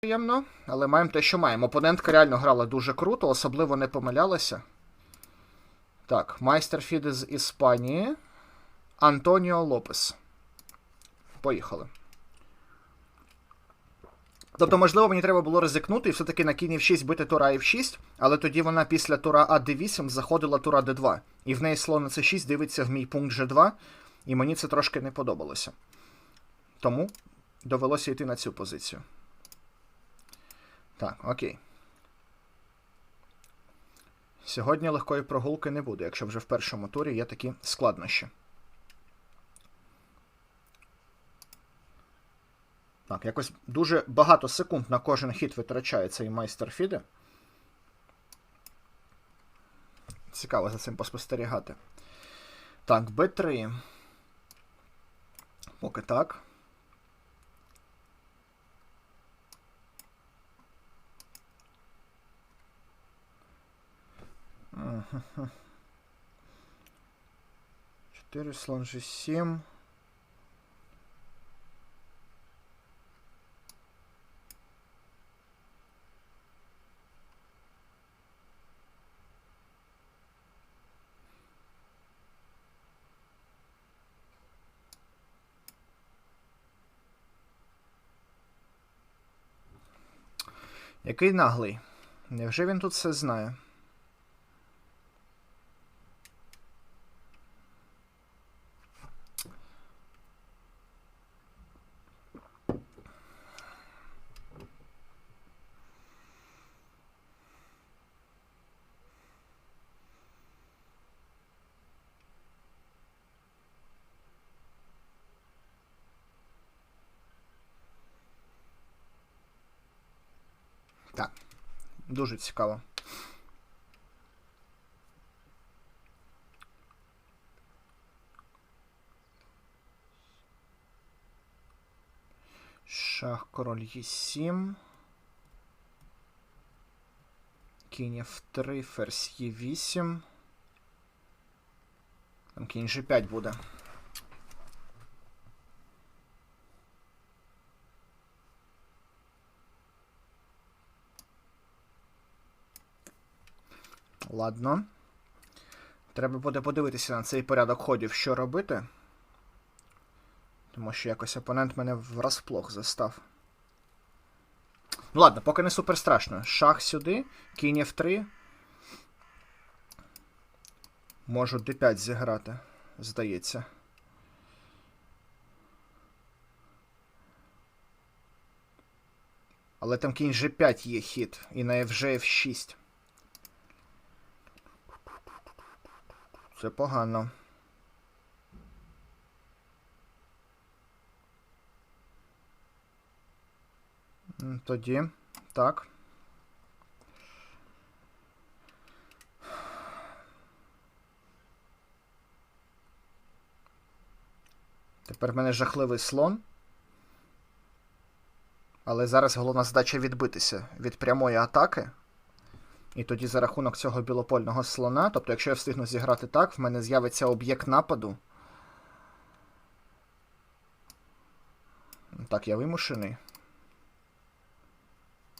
Приємно, але маємо те, що маємо. Опонентка реально грала дуже круто, особливо не помилялася. Так, майстер фіди з Іспанії. Антоніо Лопес. Поїхали. Тобто, можливо, мені треба було ризикнути і все-таки на кінь F6 бити тура F6, але тоді вона після тура А D8 заходила тура D2. І в неї слон на C6 дивиться в мій пункт G2, і мені це трошки не подобалося. Тому довелося йти на цю позицію. Так, окей. Сьогодні легкої прогулки не буде, якщо вже в першому турі є такі складнощі. Так, якось дуже багато секунд на кожен хід витрачає цей майстер фіди. Цікаво за цим поспостерігати. Так, Б3. Поки так. Ага. 4 слон G7. Який наглий? Невже він тут все знає? Так, дуже цікаво. Шах король Е7. Кінь F3, ферзь Е8. Там кінь G5 буде. Ладно. Треба буде подивитися на цей порядок ходів, що робити. Тому що якось опонент мене врасплох застав. Ну ладно, поки не супер страшно. Шах сюди, кінь F3. Можу D5 зіграти, здається. Але там кінь G5 є хід, і на FG F6. Це погано. Тоді. Так. Тепер в мене жахливий слон. Але зараз головна задача відбитися від прямої атаки. І тоді за рахунок цього білопольного слона, тобто, якщо я встигну зіграти так, в мене з'явиться об'єкт нападу. Так, я вимушений.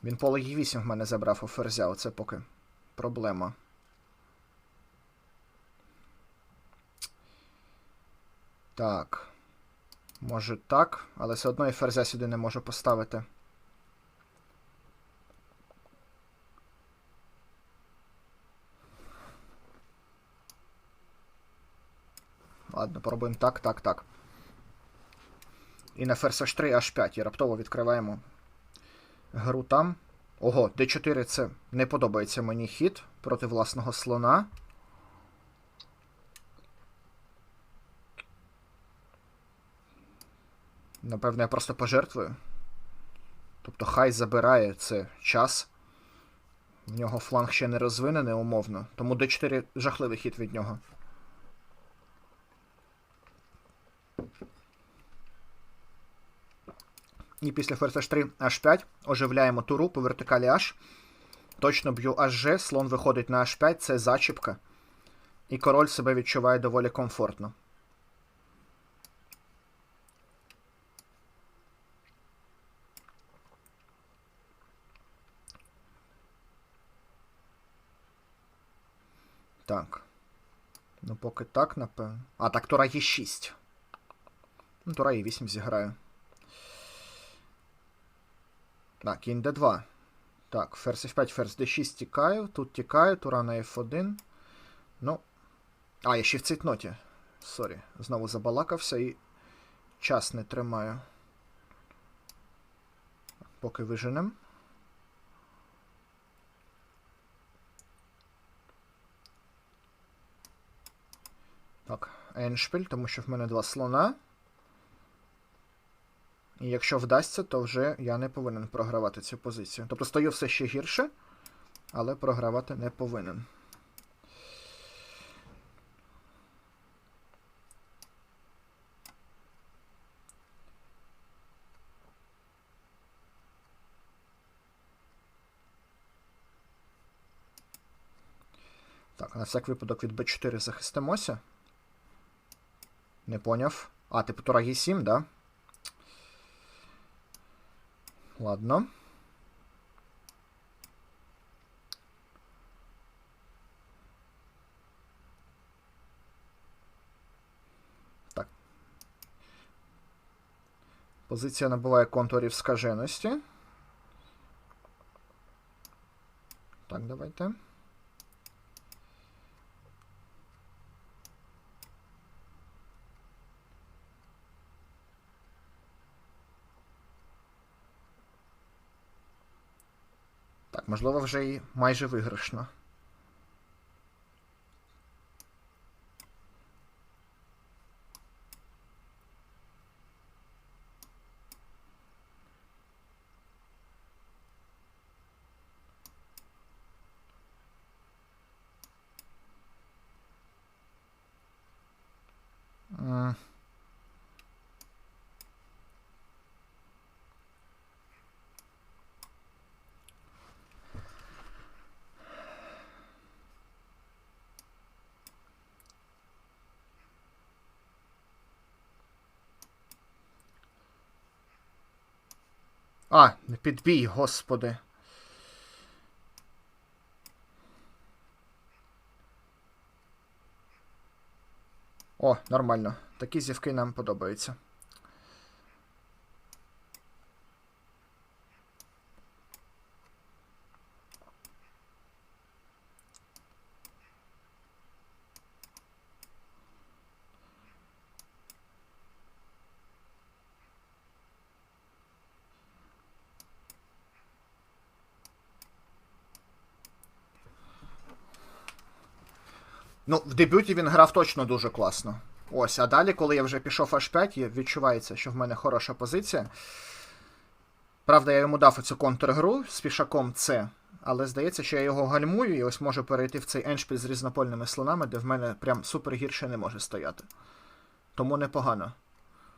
Він поле Е8 в мене забрав у ферзя, оце поки проблема. Так. Може так, але все одно і ферзя сюди не можу поставити. Ладно, пробуємо так, так, так. І на ферзь H3, H5. І раптово відкриваємо гру там. Ого, D4 це не подобається мені хід проти власного слона. Напевно, я просто пожертвую. Тобто хай забирає це час. В нього фланг ще не розвинений умовно. Тому D4 жахливий хід від нього. І після ферзь H3 H5 оживляємо туру по вертикалі H. Точно б'ю HG, слон виходить на H5, це зачіпка. І король себе відчуває доволі комфортно. Так. Ну поки так, напевно. А, так Тура е є 6. Ну, Тура е є 8 зіграю. Так, кінь d2. Так, ферзь f5, ферзь d6 тікаю. Тут тікаю, тура на f1. Ну. А, я ще в цейтноті. Сорі. Знову забалакався і час не тримаю. Поки виженем. Так, еншпіль, тому що в мене два слона. І якщо вдасться, то вже я не повинен програвати цю позицію. Тобто стою все ще гірше, але програвати не повинен. Так, на всяк випадок від b4 захистимося. Не поняв. А, типу тура Е7, да? Ладно. Так. Позиція набуває контурів скаженості. Так, давайте. Можливо, вже і майже виграшно. М. А, не підбій, господи. О, нормально. Такі зівки нам подобаються. Ну, в дебюті він грав точно дуже класно. Ось, а далі, коли я вже пішов H5, відчувається, що в мене хороша позиція. Правда, я йому дав оцю контргру з пішаком С, але здається, що я його гальмую і ось можу перейти в цей еншпіль з різнопольними слонами, де в мене прям супер гірше не може стояти. Тому непогано.